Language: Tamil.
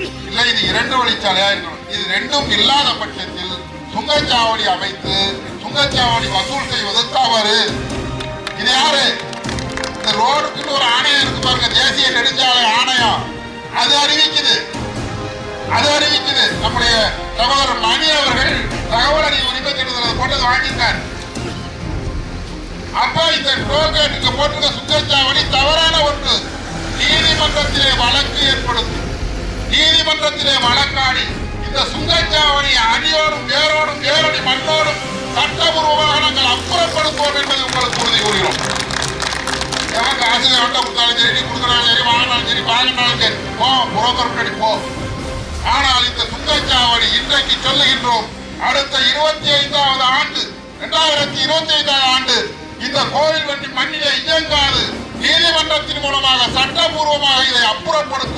இல்லை இது இரண்டு வழிச்சாலையா இருக்கணும் இது ரெண்டும் இல்லாத பட்சத்தில் சுங்கச்சாவடி அமைத்து சுங்கச்சாவடி வசூல் செய்வது தவறு. இது யாரு? இந்த ரோடுக்குன்னு ஒரு ஆணையம் இருக்கு பாருங்க தேசிய நெடுஞ்சாலை ஆணையம். அது அறிவிக்குது. அது அறிவிக்குது. நம்முடைய சகோதரர் மணி அவர்கள் தகவல் அறிவு உரிமை சட்டத்தில் போட்டது வாங்கிட்டார். அப்ப இந்த டோல்கேட்டுக்கு போட்டிருக்க சுங்கச்சாவடி தவறான ஒன்று. நீதிமன்றத்திலே வழக்கு ஏற்படுத்தும். நீதிமன்றத்திலே வழக்காடி இந்த சுங்கச்சாவடி அடியோடும் வேரோடும் வேரடி மண்ணோடும் சட்டபூர்வமாக நாங்கள் அப்புறப்படுத்துவோம் என்பதை உங்களுக்கு உறுதி கூறுகிறோம். எவன் காசு எவன்கிட்ட கொடுத்தாலும் சரி நீ கொடுக்குறாலும் சரி வாங்கினாலும் சரி வாங்கினாலும் சரி போ புரோக்கர் முன்னாடி போ. ஆனால் இந்த சுங்கச்சாவடி இன்றைக்கு சொல்லுகின்றோம் அடுத்த இருபத்தி ஐந்தாவது ஆண்டு இரண்டாயிரத்தி இருபத்தி ஐந்தாவது ஆண்டு இந்த கோவில் வண்டி மண்ணிலே இயங்காது. நீதிமன்றத்தின் மூலமாக சட்டபூர்வமாக இதை அப்புறப்படுத்துவோம்.